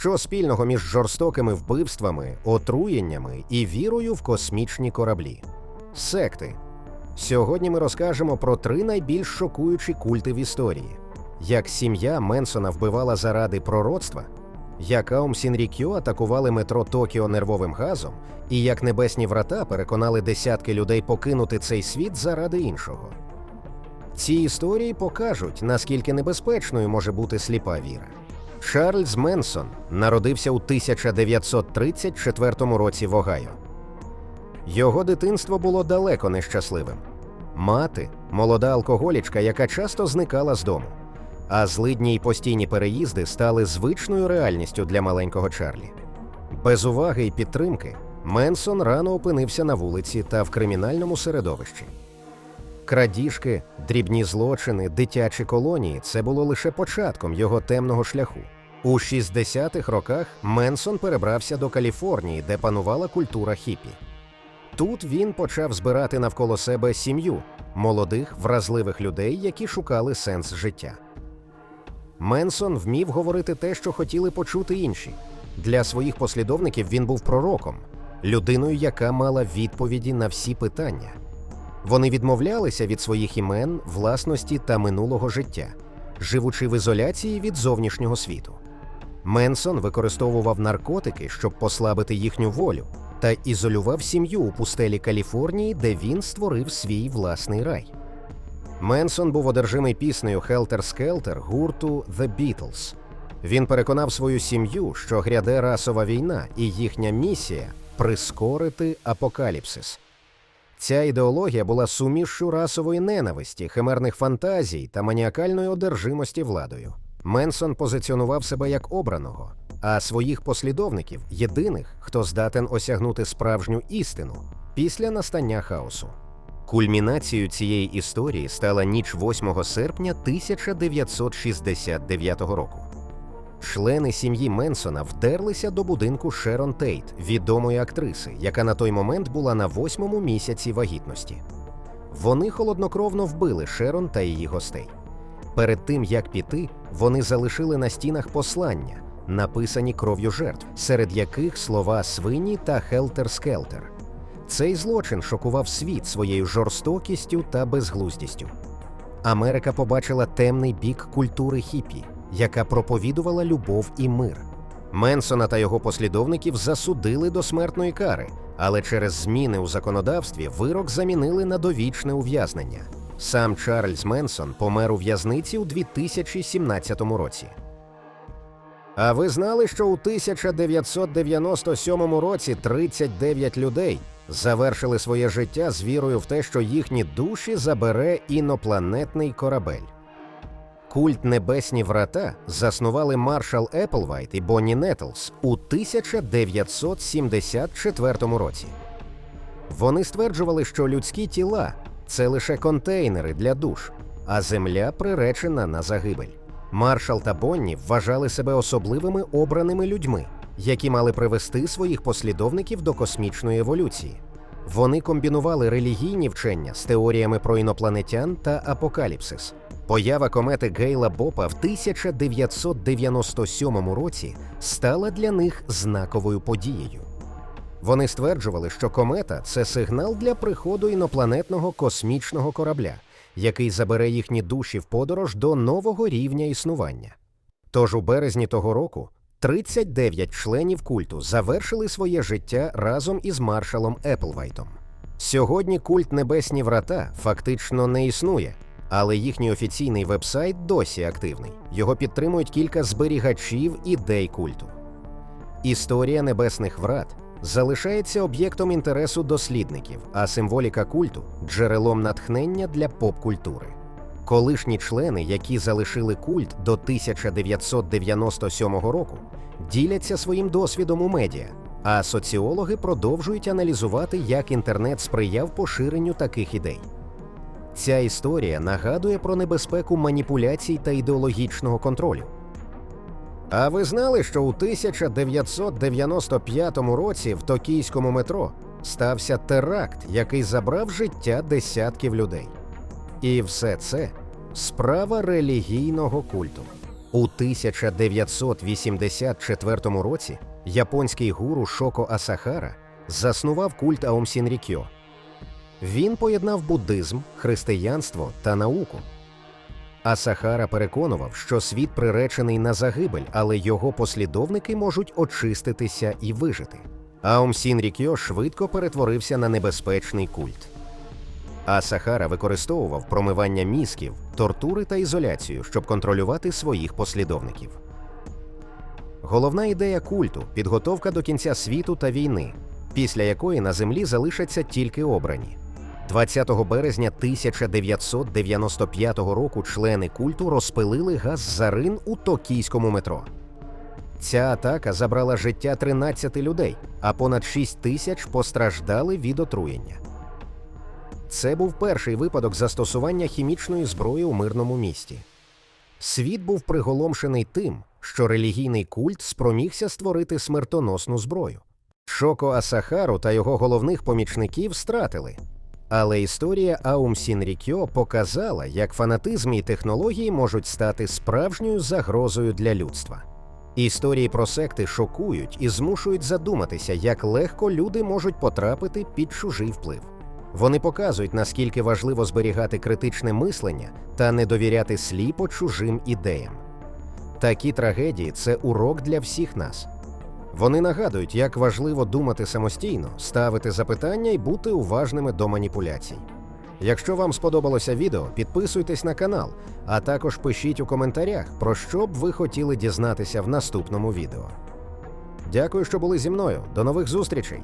Що спільного між жорстокими вбивствами, отруєннями і вірою в космічні кораблі? Секти. Сьогодні ми розкажемо про три найбільш шокуючі культи в історії: як сім'я Менсона вбивала заради пророцтва, як Аум Сінрікьо атакували метро Токіо нервовим газом, і як небесні врата переконали десятки людей покинути цей світ заради іншого. Ці історії покажуть, наскільки небезпечною може бути сліпа віра. Чарльз Менсон народився у 1934 році в Огайо. Його дитинство було далеко нещасливим. Мати молода алкоголічка, яка часто зникала з дому. А злидні й постійні переїзди стали звичною реальністю для маленького Чарлі. Без уваги і підтримки Менсон рано опинився на вулиці та в кримінальному середовищі. Крадіжки, дрібні злочини, дитячі колонії це було лише початком його темного шляху. У 60-х роках Менсон перебрався до Каліфорнії, де панувала культура хіпі. Тут він почав збирати навколо себе сім'ю молодих, вразливих людей, які шукали сенс життя. Менсон вмів говорити те, що хотіли почути інші. Для своїх послідовників він був пророком, людиною, яка мала відповіді на всі питання. Вони відмовлялися від своїх імен, власності та минулого життя, живучи в ізоляції від зовнішнього світу. Менсон використовував наркотики, щоб послабити їхню волю, та ізолював сім'ю у пустелі Каліфорнії, де він створив свій власний рай. Менсон був одержимий піснею Хелтер Скелтер гурту The Beatles. Він переконав свою сім'ю, що гряде расова війна, і їхня місія прискорити апокаліпсис. Ця ідеологія була сумішшю расової ненависті, химерних фантазій та маніакальної одержимості владою. Менсон позиціонував себе як обраного, а своїх послідовників єдиних, хто здатен осягнути справжню істину після настання хаосу. Кульмінацією цієї історії стала ніч 8 серпня 1969 року. Члени сім'ї Менсона вдерлися до будинку Шерон Тейт, відомої актриси, яка на той момент була на восьмому місяці вагітності. Вони холоднокровно вбили Шерон та її гостей. Перед тим як піти, вони залишили на стінах послання, написані кров'ю жертв, серед яких слова свині та хелтер-скелтер. Цей злочин шокував світ своєю жорстокістю та безглуздістю. Америка побачила темний бік культури хіпі, яка проповідувала любов і мир. Менсона та його послідовників засудили до смертної кари, але через зміни у законодавстві вирок замінили на довічне ув'язнення. Сам Чарльз Менсон помер у в'язниці у 2017 році. А ви знали, що у 1997 році 39 людей завершили своє життя з вірою в те, що їхні душі забере інопланетний корабель? Культ Небесні врата заснували Маршал Еплвайт і Бонні Нетлс у 1974 році. Вони стверджували, що людські тіла це лише контейнери для душ, а земля приречена на загибель. Маршал та Бонні вважали себе особливими обраними людьми, які мали привести своїх послідовників до космічної еволюції. Вони комбінували релігійні вчення з теоріями про інопланетян та апокаліпсис. Поява комети Гейла Бопа в 1997 році стала для них знаковою подією. Вони стверджували, що комета це сигнал для приходу інопланетного космічного корабля, який забере їхні душі в подорож до нового рівня існування. Тож у березні того року 39 членів культу завершили своє життя разом із маршалом Еплвайтом. Сьогодні культ Небесні врата фактично не існує, але їхній офіційний вебсайт досі активний. Його підтримують кілька зберігачів ідей культу. Історія небесних врат залишається об'єктом інтересу дослідників, а символіка культу джерелом натхнення для поп-культури. Колишні члени, які залишили культ до 1997 року, діляться своїм досвідом у медіа, а соціологи продовжують аналізувати, як інтернет сприяв поширенню таких ідей. Ця історія нагадує про небезпеку маніпуляцій та ідеологічного контролю. А ви знали, що у 1995 році в токійському метро стався теракт, який забрав життя десятків людей? І все це справа релігійного культу. У 1984 році японський гуру Шоко Асахара заснував культ Аум Сінрікьо. Він поєднав буддизм, християнство та науку. Асахара переконував, що світ приречений на загибель, але його послідовники можуть очиститися і вижити. Аум Сінрікьо швидко перетворився на небезпечний культ. Асахара використовував промивання мізків, тортури та ізоляцію, щоб контролювати своїх послідовників. Головна ідея культу підготовка до кінця світу та війни, після якої на землі залишаться тільки обрані. 20 березня 1995 року члени культу розпилили газ зарин у токійському метро. Ця атака забрала життя 13 людей, а понад 6 тисяч постраждали від отруєння. Це був перший випадок застосування хімічної зброї у мирному місті. Світ був приголомшений тим, що релігійний культ спромігся створити смертоносну зброю. Шоко Асахару та його головних помічників стратили. Але історія Аум Сінрікьо показала, як фанатизм і технології можуть стати справжньою загрозою для людства. Історії про секти шокують і змушують задуматися, як легко люди можуть потрапити під чужий вплив. Вони показують, наскільки важливо зберігати критичне мислення та не довіряти сліпо чужим ідеям. Такі трагедії це урок для всіх нас. Вони нагадують, як важливо думати самостійно, ставити запитання і бути уважними до маніпуляцій. Якщо вам сподобалося відео, підписуйтесь на канал, а також пишіть у коментарях, про що б ви хотіли дізнатися в наступному відео. Дякую, що були зі мною. До нових зустрічей!